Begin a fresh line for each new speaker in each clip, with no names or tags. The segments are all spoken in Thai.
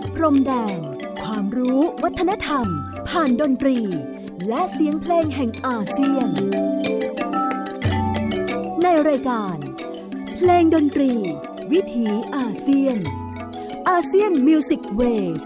ดพรมแดน ความรู้วัฒนธรรม ผ่านดนตรี และเสียงเพลงแห่งอาเซียน ในรายการ เพลงดนตรี วิถีอาเซียนอาเซียนมิวสิกเวส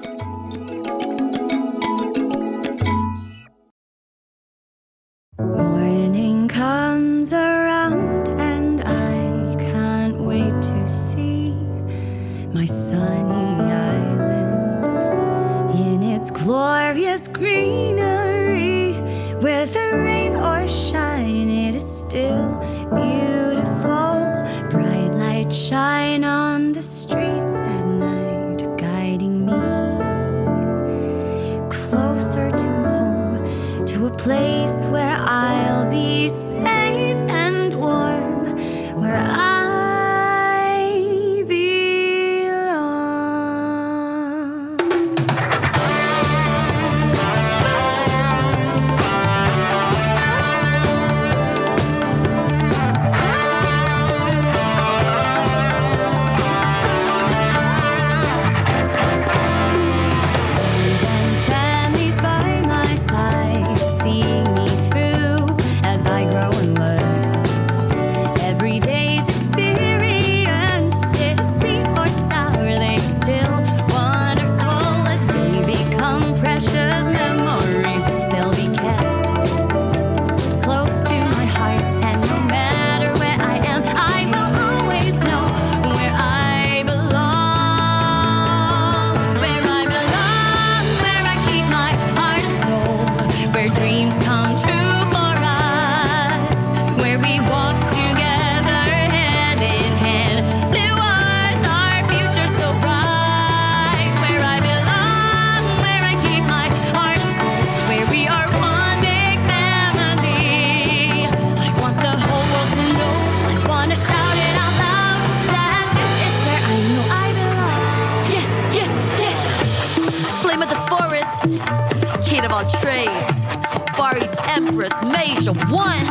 kate of all trades. Far East Empress, Major One.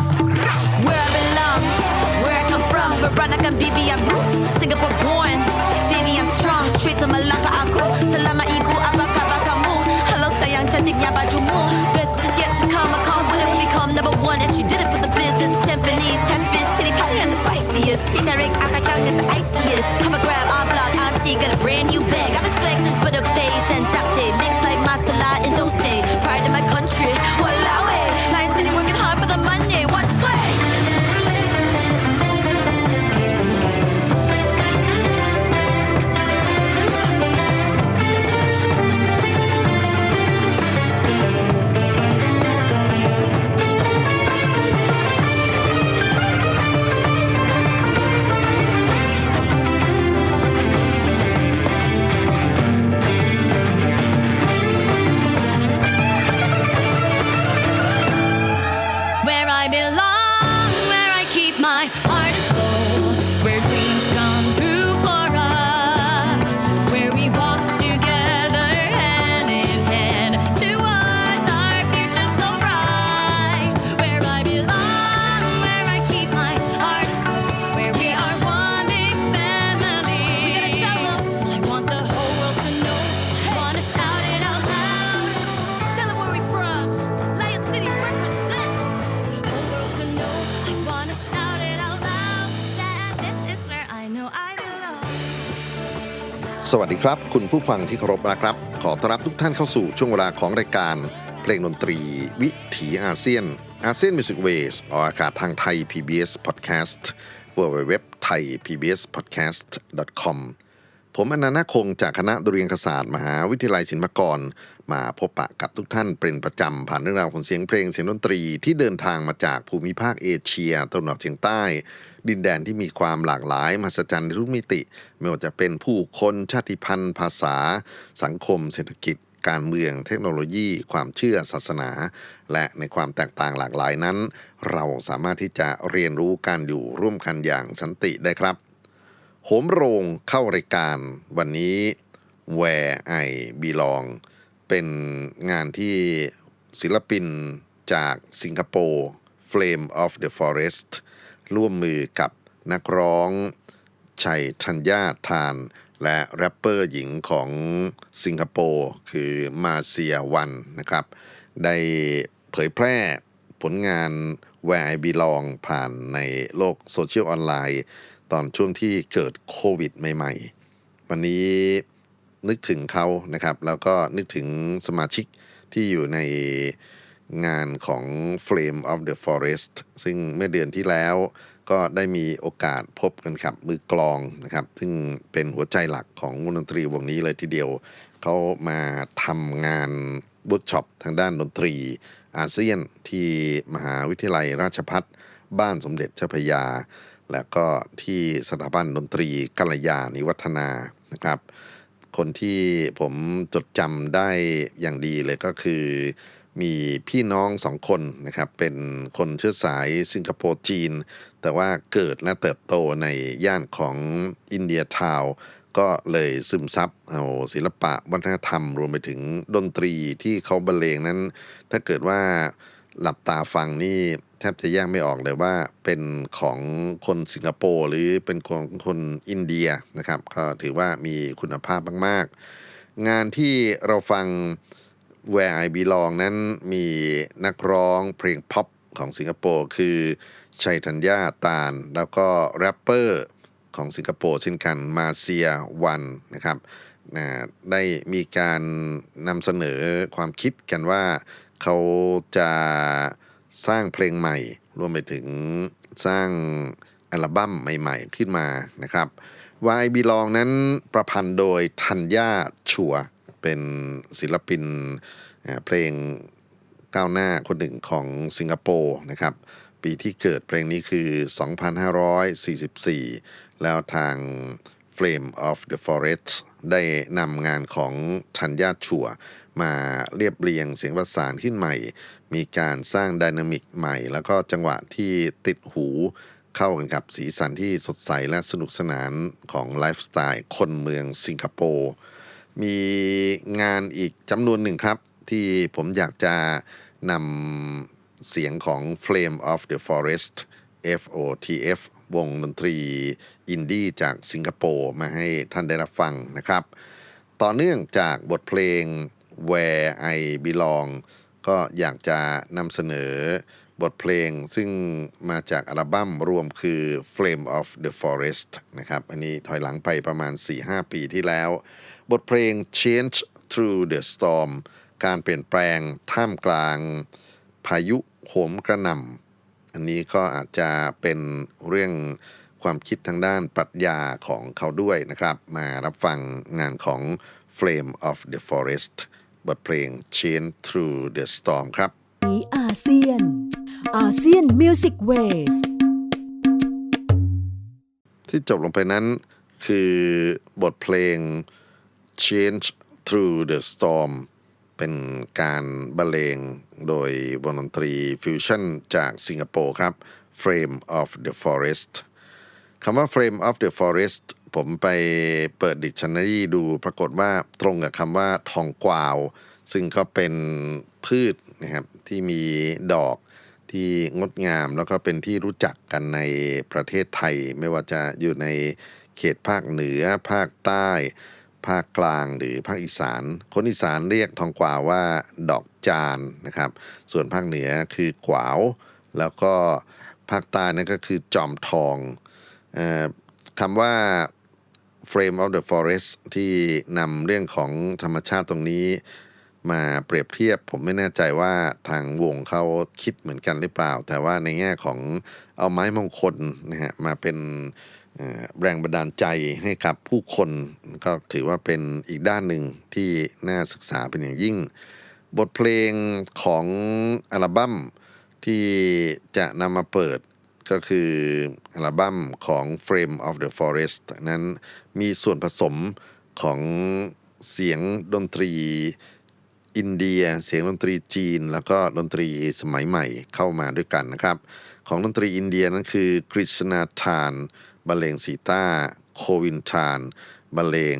Where I belong, where I come from. Veronica Bibi, I'm roots. Singapore born. Baby, I'm strong. Straight to Malacca, aku. Selama ibu, abaka bakamu. Hello, sayang, cantiknya bajumu. Best is yet to come. I can't wait when we come number one. And she did it for the business. Timpanies, Caspis, chili padi, and the spiciest. Titarik, akachang is the iciest.
สวัสดีครับ คุณผู้ฟังที่เคารพนะครับ ขอต้อนรับทุกท่านเข้าสู่ช่วงเวลาของรายการ เพลงดนตรี วิถีอาเซียนอาเซียนมิวสิกเวสออกอากาศทางไทย PBS Podcast w w w t h a i PBS Podcast com ผมอนันต์คงจากคณะดุเรียางคศาสตร์ มหาวิทยาลัยศิลปากร มาพบปะกับทุกท่านเป็นประจำ ผ่านเรื่องราวของเสียงเพลงเสียงดนตรีที่เดินทางมาจากภูมิภาคเอเชียตะวันออกเฉียงใต้ ดินแดนที่มีความหลากหลายมหัศจรรย์ในทุกมิติ ไม่ว่าจะเป็นผู้คนชาติพันธุ์ ภาษา สังคม เศรษฐกิจ การเมือง เทคโนโลยี ความเชื่อศาสนา และในความแตกต่างหลากหลายนั้น เราสามารถที่จะเรียนรู้การอยู่ร่วมกันอย่างสันติได้ครับโหมโรงเข้ารายการวันนี้ Where I Belong เป็นงานที่ศิลปินจากสิงคโปร์ Flame of the Forest ร่วมมือกับนักร้องชัยธัญญาทาน และแรปเปอร์หญิงของสิงคโปร์คือมาเซียวันนะครับ ได้เผยแพร่ผลงาน Where I Belong ผ่านในโลกโซเชียลออนไลน์ ตอนช่วงที่เกิดโควิดใหม่ๆ วันนี้นึกถึงเขานะครับ แล้วก็นึกถึงสมาชิกที่อยู่ใน งานของ Flame of the Forest ซึ่งเมื่อเดือนที่แล้วก็ได้มีโอกาสพบกันครับ มือกลองนะครับ ซึ่งเป็นหัวใจหลักของวงดนตรีวงนี้เลยทีเดียว เขามาทำงานเวิร์กช็อปทางด้านดนตรีอาเซียนที่มหาวิทยาลัยราชพัฒบ้านสมเด็จเจ้าพยา และก็ที่สถาบันดนตรีกัลยาณิวัฒนานะครับ คนที่ผมจดจำได้อย่างดีเลยก็คือ มีพี่น้องสองคนนะครับ เป็นคนเชื้อสายสิงคโปร์จีน แต่ว่าเกิดและเติบโตในย่านของอินเดียทาวก็เลยซึมซับเอาศิลปะวัฒนธรรม รวมไปถึงดนตรีที่เขาบรรเลงนั้น ถ้าเกิดว่าหลับตาฟังนี่แทบจะแยกไม่ออกเลยว่าเป็นของคนสิงคโปร์หรือเป็นของคนอินเดียนะครับ ก็ถือว่ามีคุณภาพมาก ๆ งานที่เราฟัง Where I Belong นั้นมีนักร้องเพลงพ็อปของสิงคโปร์คือชัยธัญญาตาล แล้วก็แรปเปอร์ของสิงคโปร์เช่นกันมาเซียวันนะครับนะได้มีการนำเสนอความคิดกันว่าเขาจะสร้างเพลงใหม่ รวมไปถึงสร้างอัลบั้มใหม่ๆ ขึ้นมานะครับ Why Belong นั้นประพันธ์โดยธัญญาชัว เป็นศิลปินเพลงก้าวหน้าคนหนึ่งของสิงคโปร์นะครับ ปีที่เกิดเพลงนี้คือ 2544 แล้วทาง Flame of the Forest ได้นำงานของธัญญาชัวมาเรียบเรียงเสียงประสานขึ้นใหม่ มีการสร้างไดนามิกใหม่ แล้วก็จังหวะที่ติดหูเข้ากันกับสีสันที่สดใสและสนุกสนานของไลฟ์สไตล์คนเมืองสิงคโปร์ มีงานอีกจำนวนหนึ่งครับ ที่ผมอยากจะนำเสียงของ Flame of the Forest FOTF วงดนตรีอินดี้จากสิงคโปร์มาให้ท่านได้รับฟังนะครับ ต่อเนื่องจากบทเพลง Where I Belong ก็อยากจะนำเสนอ บทเพลงซึ่งมาจากอัลบั้มรวมคือ Flame of the Forest นะครับ อันนี้ถอยหลังไปประมาณ 4-5 ปีที่แล้ว บทเพลง Change Through the Storm การเปลี่ยนแปลงท่ามกลางพายุโหมกระหน่ำอันนี้ก็อาจจะเป็นเรื่องความคิดทางด้านปรัชญาของเขาด้วยนะครับ มารับฟังงานของ Flame of the Forest บทเพลง Change Through the Storm ครับ
นี้อาเซียน อาเซียนมิวสิกเวส
ที่จบลงไปนั้นคือบทเพลง Change Through the Storm เป็นการบรรเลงโดยวงดนตรีฟิวชั่นจากสิงคโปร์ครับ Frame of the Forest คำว่า Frame of the Forest ผมไปเปิดดิกชันนารีดูปรากฏว่าตรงกับคำว่าทองกวาว ซึ่งก็เป็นพืช นะครับที่มีดอกที่งดงามแล้วก็เป็นที่รู้จักกันในประเทศไทย ไม่ว่าจะอยู่ในเขตภาคเหนือ ภาคใต้ ภาคกลางหรือภาคอีสาน คนอีสานเรียกทองกวาวว่าดอกจานนะครับ ส่วนภาคเหนือคือกวาว แล้วก็ภาคใต้นั่นก็คือจอมทองออคำว่า Frame of the Forest ที่นำเรื่องของธรรมชาติตรงนี้ มาเปรียบเทียบ ผมไม่แน่ใจว่าทางวงเขาคิดเหมือนกันหรือเปล่า แต่ว่าในแง่ของเอาไม้มงคลนะฮะมาเป็นแรงบันดาลใจให้กับผู้คนก็ถือว่าเป็นอีกด้านหนึ่งที่น่าศึกษาเป็นอย่างยิ่ง บทเพลงของอัลบั้มที่จะนำมาเปิดก็คืออัลบั้มของ Frame of the Forest นั้นมีส่วนผสมของเสียงดนตรี อินเดีย เสียงดนตรีจีน แล้วก็ดนตรีสมัยใหม่เข้ามาด้วยกันนะครับ ของดนตรีอินเดียนั้นคือกฤษณาทานบรรเลงสีต้า โควินทานบรรเลง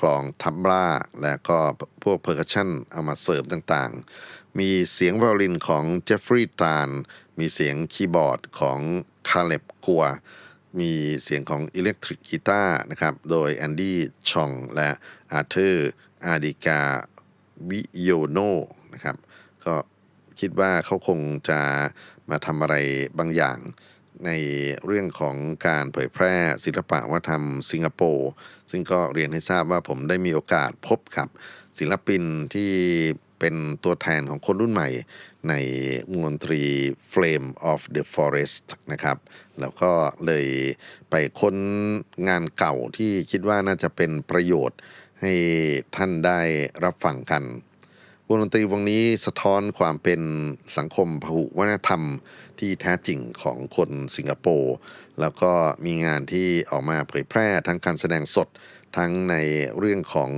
กลองทับลาและก็พวกเพอร์คัชชันเอามาเสริมต่างๆ มีเสียงไวโอลินของเจฟฟรีย์ตาน มีเสียงคีย์บอร์ดของคาเล็บกัว มีเสียงของอิเล็กทริกกีตาร์นะครับ โดยแอนดี้ชองและอาเธอร์อาดิกา วิโยโนนะครับ ก็คิดว่าเขาคงจะมาทำอะไรบางอย่างในเรื่องของการเผยแพร่ศิลปะวัฒนธรรมสิงคโปร์ซึ่งก็เรียนให้ทราบว่าผมได้มีโอกาสพบกับศิลปินที่เป็นตัวแทนของคนรุ่นใหม่ในวงดนตรี Flame of the Forest นะครับ แล้วก็เลยไปค้นงานเก่าที่คิดว่าน่าจะเป็นประโยชน์ ให้ท่านได้รับฟังกันวงดนตรีวงนี้สะท้อนความเป็นสังคมพหุวัฒนธรรมที่แท้จริงของคนสิงคโปร์แล้วก็มีงานที่ออกมาเผยแพร่ทั้งการแสดงสดทั้งในเรื่องของ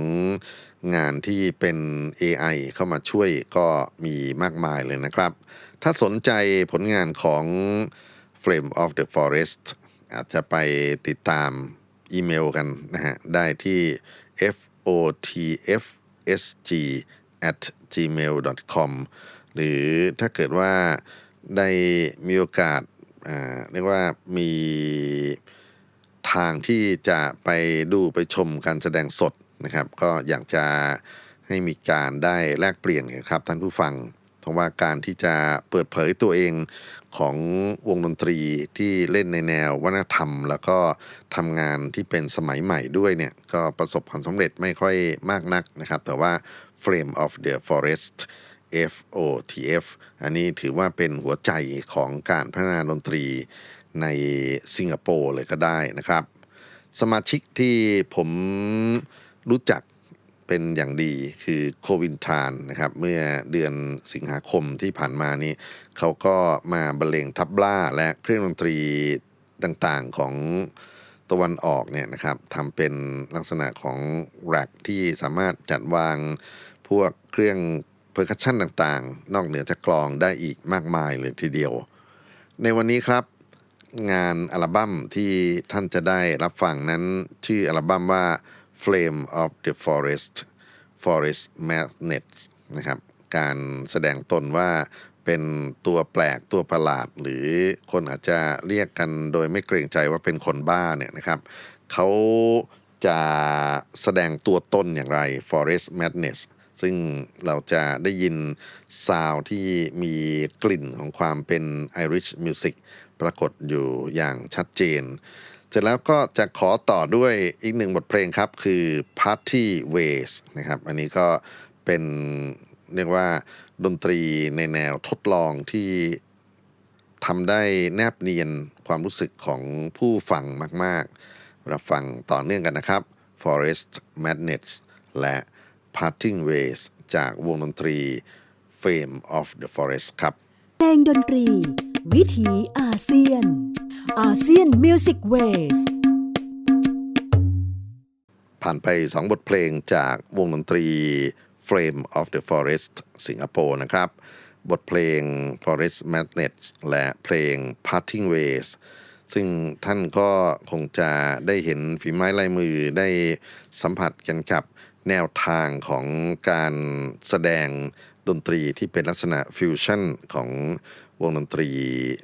งานที่เป็น AI เข้ามาช่วยก็มีมากมายเลยนะครับ ถ้าสนใจผลงานของ Flame of the Forest อาจจะไปติดตามอีเมลกันนะฮะได้ที่ f otfsg at gmail com หรือถ้าเกิดว่าได้มีโอกาสเรียกว่ามีทางที่จะไปดูไปชมการแสดงสดนะครับ ก็อยากจะให้มีการได้แลกเปลี่ยนกันครับท่านผู้ฟังเพราะว่าการที่จะเปิดเผยตัวเอง ของวงดนตรีที่เล่นในแนววัฒนธรรม แล้วก็ทำงานที่เป็นสมัยใหม่ด้วยเนี่ย ก็ประสบความสำเร็จไม่ค่อยมากนักนะครับ แต่ว่า Flame of the Forest FOTF อันนี้ถือว่าเป็นหัวใจของการพัฒนาดนตรีในสิงคโปร์เลยก็ได้นะครับ สมาชิกที่ผมรู้จัก เป็นอย่างดีคือโควินทานนะครับเมื่อเดือนสิงหาคมที่ผ่านมานี้เขาก็มาบรรเลงทับล่าและเครื่องดนตรีต่างๆของตะวันออกเนี่ยนะครับทำเป็นลักษณะของแร็กที่สามารถจัดวางพวกเครื่องเพอร์คัชชันต่างๆ นอกเหนือจากกลองได้อีกมากมายเลยทีเดียว ในวันนี้ครับงานอัลบั้มที่ท่านจะได้รับฟังนั้นชื่ออัลบั้มว่า Flame of the Forest Forest Magnets นะครับการแสดงตนว่าเป็นตัวแปลกตัวประหลาด หรือคนอาจจะเรียกกันโดยไม่เกรงใจว่าเป็นคนบ้าเนี่ยนะครับเขาจะแสดงตัวตนอย่างไร Forest Madness ซึ่งเราจะได้ยินซาวด์ที่มีกลิ่นของความเป็น Irish Music ปรากฏอยู่อย่างชัดเจน เสร็จแล้วก็จะขอต่อด้วยอีกหนึ่งบทเพลงครับ คือ Party Ways นะครับ อันนี้ก็เป็นเรียกว่าดนตรีในแนวทดลองที่ทำได้แนบเนียนความรู้สึกของผู้ฟังมาก ๆ รับฟังต่อเนื่องกันนะครับ Forest Madness และ Parting Ways จากวงดนตรี Fame of the Forest ครับ
เพลงดนตรี วิถีอาเซียน อาเซียนมิวสิกเวส
ผ่านไป 2 บทเพลงจากวงดนตรี Frame of the Forest สิงคโปร์นะครับ บทเพลง Forest Magnets และเพลง Parting Ways ซึ่งท่านก็คงจะได้เห็นฝีไม้ลายมือได้สัมผัสกันกับแนวทางของการแสดง ดนตรีที่เป็นลักษณะฟิวชั่นของวงดนตรี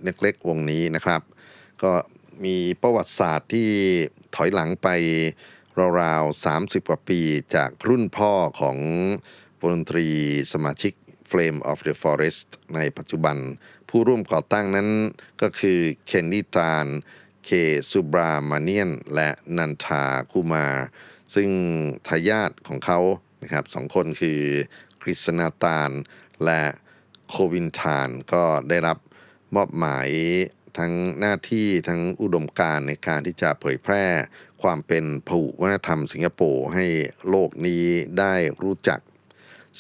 เล็กๆวงนี้นะครับ ก็มีประวัติศาสตร์ที่ถอยหลังไปราวๆ 30 กว่าปีจากรุ่นพ่อของวงดนตรีสมาชิก Flame of the Forest ในปัจจุบัน ผู้ร่วมก่อตั้งนั้นก็คือเคนนิตานเคซูบรามาเนียน และนันทาคูมา ซึ่งทายาทของเขานะครับสองคนคือ ฤษณาตาล และโควินทานก็ได้รับมอบหมายทั้งหน้าที่ทั้งอุดมการในการที่จะเผยแพร่ความเป็นผุวัฒนธรรมสิงคโปร์ให้โลกนี้ได้รู้จัก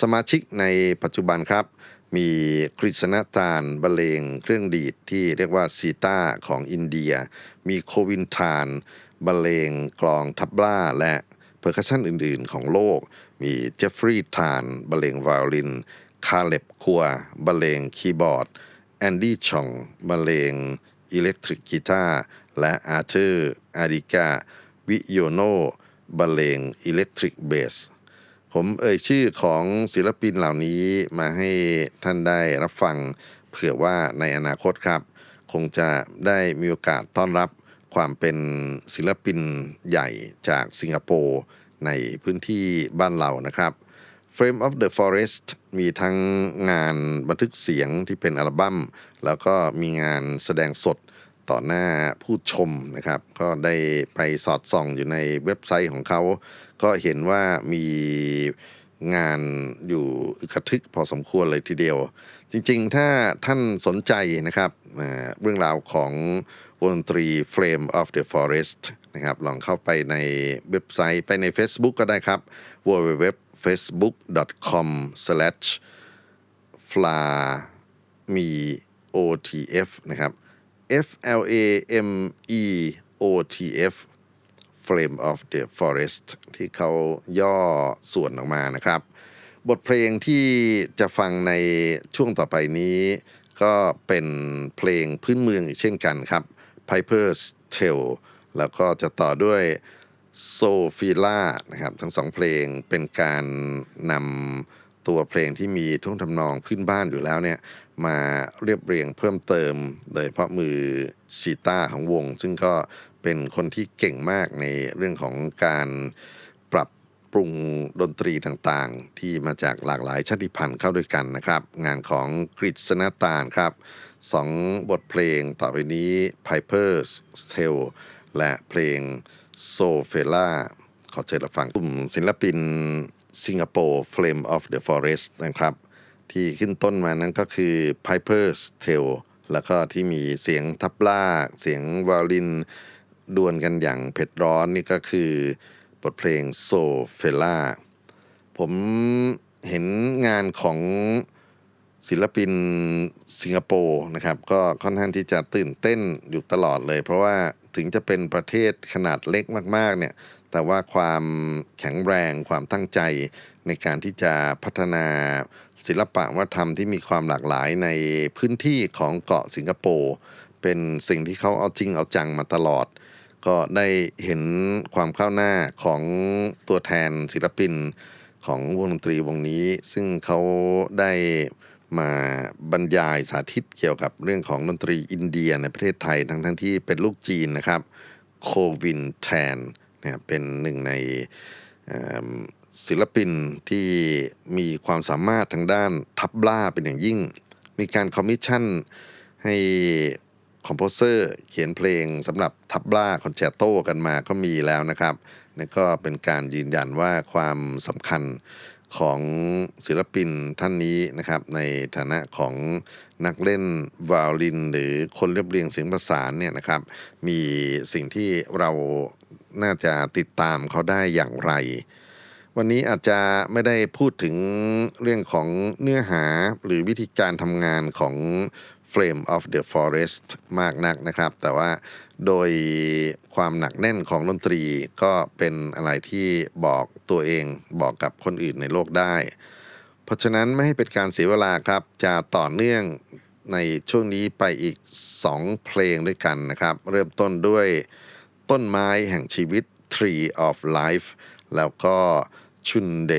สมาชิกในปัจจุบันครับ มีกฤษณตาลบรรเลงเครื่องดีดที่เรียกว่าซีตาของอินเดีย มีโควินทานบรรเลงกลองทับล่าและเพอร์คัชชันอื่นๆ ของโลก มีเจฟฟรีย์ทานบรรเลงไวโอลิน คาเล็บคัวบรรเลงคีย์บอร์ด แอนดี้ชองบรรเลงอิเล็กทริกกีตาร์ และอาร์เธอร์อาริกา วิโยโนบรรเลงอิเล็กทริกเบส ผมเอ่ยชื่อของศิลปินเหล่านี้มาให้ท่านได้รับฟัง เผื่อว่าในอนาคตครับ คงจะได้มีโอกาสต้อนรับความเป็นศิลปินใหญ่จากสิงคโปร์ ในพื้นที่บ้านเรานะครับ Frame of the Forest มีทั้งงานบันทึกเสียงที่เป็นอัลบั้ม แล้วก็มีงานแสดงสดต่อหน้าผู้ชมนะครับ ก็ได้ไปสอดส่องอยู่ในเว็บไซต์ของเขา ก็เห็นว่ามีงานอยู่อึกระทึกพอสมควรเลยทีเดียว จริงๆ ถ้าท่านสนใจนะครับเรื่องราวของวงดนตรี Flame of the Forest นะครับ ลองเข้าไปในเว็บไซต์ไปใน Facebook ก็ได้ครับ www facebook.com slash fla me otf นะครับ f l a m e o t f Flame of the Forest ที่เขาย่อส่วนออกมานะครับ บทเพลงที่จะฟังในช่วงต่อไปนี้ ก็เป็นเพลงพื้นเมืองอีกเช่นกันครับ Piper's Tale แล้วก็จะต่อด้วยโซฟีล่านะครับทั้งสองเพลงเป็นการนำตัวเพลงที่มีท่วงทำนองพื้นบ้านอยู่แล้วเนี่ยมาเรียบเรียงเพิ่มเติม โดยเฉพาะมือชีต้าของวง ซึ่งก็เป็นคนที่เก่งมากในเรื่องของการปรับปรุงดนตรีต่างๆ ที่มาจากหลากหลายชาติพันธุ์เข้าด้วยกันนะครับ งานของกริชนาตาลครับสองบทเพลงต่อไปนี้ Piper's Tale และเพลงโซเฟล่าขอเชิญรับฟังกลุ่มศิลปินสิงคโปร์ Flame of the Forest นะครับ ที่ขึ้นต้นมานั้นก็คือ Piper's Tale แล้วก็ที่มีเสียงทับลากเสียงวาลินดวลกันอย่างเผ็ดร้อนนี่ก็คือบทเพลงโซเฟล่าผมเห็นงานของศิลปินสิงคโปร์นะครับ ก็ค่อนข้างที่จะตื่นเต้นอยู่ตลอดเลย เพราะว่า ถึงจะเป็นประเทศขนาดเล็กมาก ๆ เนี่ย แต่ว่าความแข็งแรงความตั้งใจในการที่จะพัฒนาศิลปะวัฒนธรรมที่มีความหลากหลายในพื้นที่ของเกาะสิงคโปร์เป็นสิ่งที่เขาเอาจริงเอาจังมาตลอด ก็ได้เห็นความก้าวหน้าของตัวแทนศิลปินของวงดนตรีวงนี้ ซึ่งเขาได้ มาบรรยายสาธิตเกี่ยวกับเรื่องของดนตรีอินเดียในประเทศไทยทั้งทั้งที่เป็นลูกจีนนะครับโควินแทนนะเป็นหนึ่งในศิลปินที่มีความสามารถทางด้านทับล่าเป็นอย่างยิ่ง มีการคอมมิชชั่นให้คอมโพเซอร์เขียนเพลงสำหรับทับล่าคอนแชร์โตกันมาก็มีแล้วนะครับนี่ก็เป็นการยืนยันว่าความสำคัญ ของศิลปินท่านนี้นะครับ ในฐานะของนักเล่นวาลิน หรือคนเรียบเรียงเสียงประสานเนี่ยนะครับ มีสิ่งที่เราน่าจะติดตามเขาได้อย่างไร วันนี้อาจจะไม่ได้พูดถึงเรื่องของเนื้อหาหรือวิธีการทำงานของ Flame of the Forest มากนักนะครับ แต่ว่า โดยความหนักแน่นของดนตรีก็เป็นอะไรที่บอกตัวเองบอกกับคนอื่นในโลกได้ เพราะฉะนั้นไม่ให้เป็นการเสียเวลาครับ จะต่อเนื่องในช่วงนี้ไปอีก 2 เพลงด้วยกันนะครับ เริ่มต้นด้วยต้นไม้แห่งชีวิต Tree of Life แล้วก็ชุนเด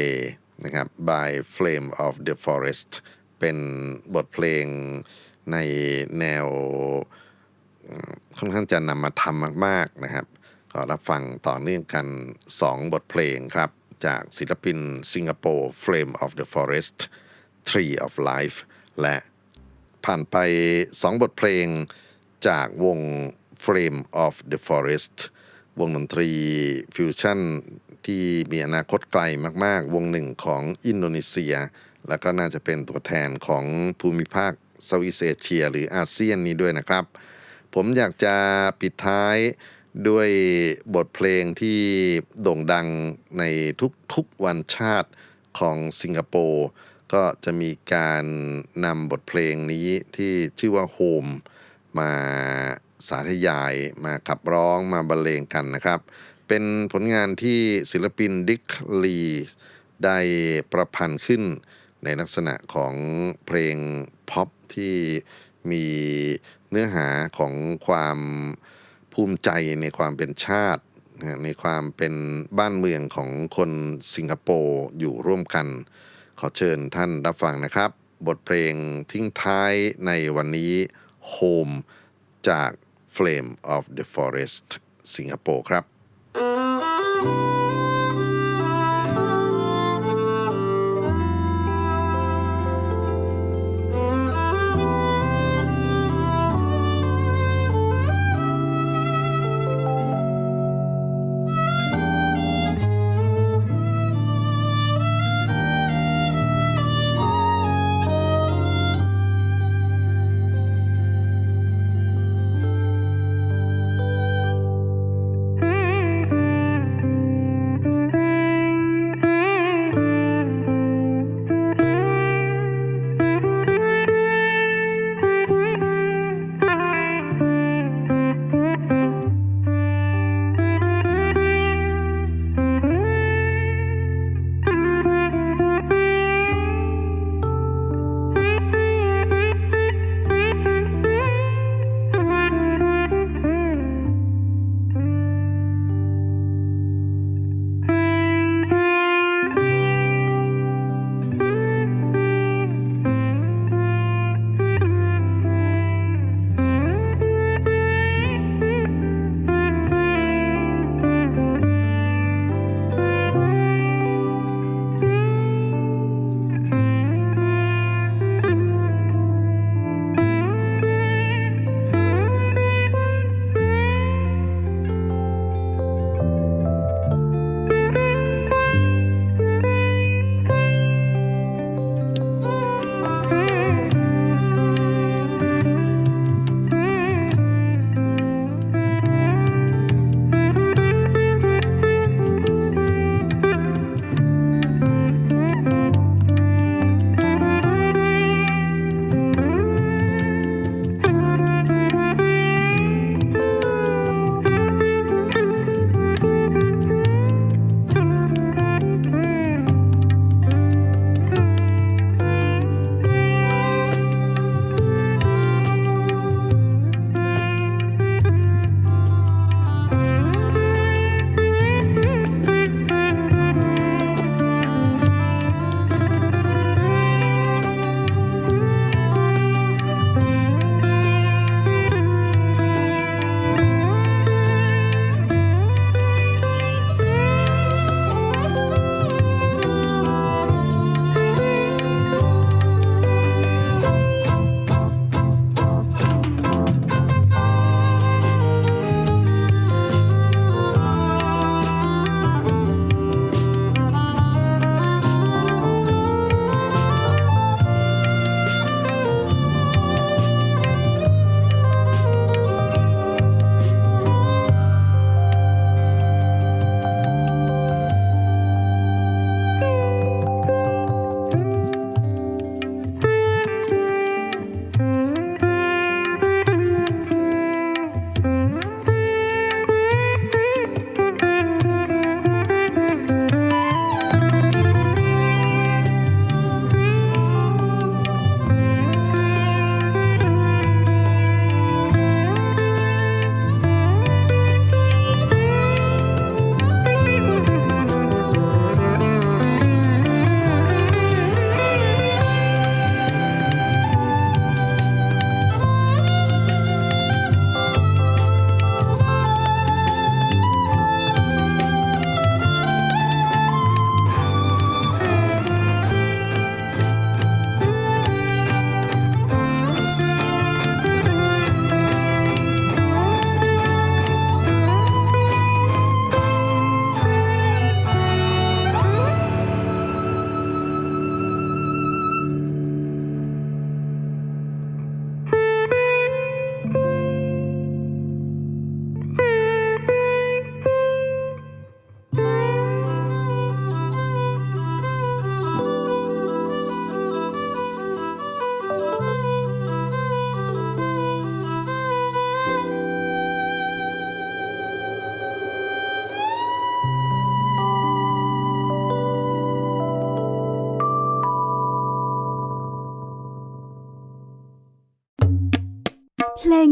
นะครับ by Flame of the Forest เป็นบทเพลงในแนว ค่อนข้างจะนำมาทำมากๆนะครับก็รับฟังต่อเนื่องกัน 2 บทเพลงครับ จากศิลปินสิงคโปร์ Flame of the Forest Tree of Life และผ่านไป 2 บทเพลงจากวง Flame of the Forest วงดนตรีฟิวชั่นที่มีอนาคตไกลมาก ๆ วงหนึ่งของอินโดนีเซีย แล้วก็น่าจะเป็นตัวแทนของภูมิภาคเซาท์อีสเอเชีย หรืออาเซียนนี้ด้วยนะครับ ผมอยากจะปิดท้ายด้วยบทเพลงที่โด่งดังในทุกๆวันชาติของสิงคโปร์ก็จะมีการนำบทเพลงนี้ที่ชื่อว่า Home มาสาธยายมาขับร้องมาบรรเลงกันนะครับ เป็นผลงานที่ศิลปินดิกลีได้ประพันธ์ขึ้นในลักษณะของเพลงพ็อปที่ มีเนื้อหาของความภูมิใจในความเป็นชาติ ในความเป็นบ้านเมืองของคนสิงคโปร์อยู่ร่วมกัน ขอเชิญท่านรับฟังนะครับ บทเพลงทิ้งท้ายในวันนี้ Home จาก Flame of the Forest สิงคโปร์ครับ
เพ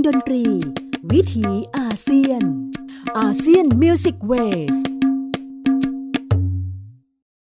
ดนตรี วิถีอาเซียนอาเซียนมิวสิกเวส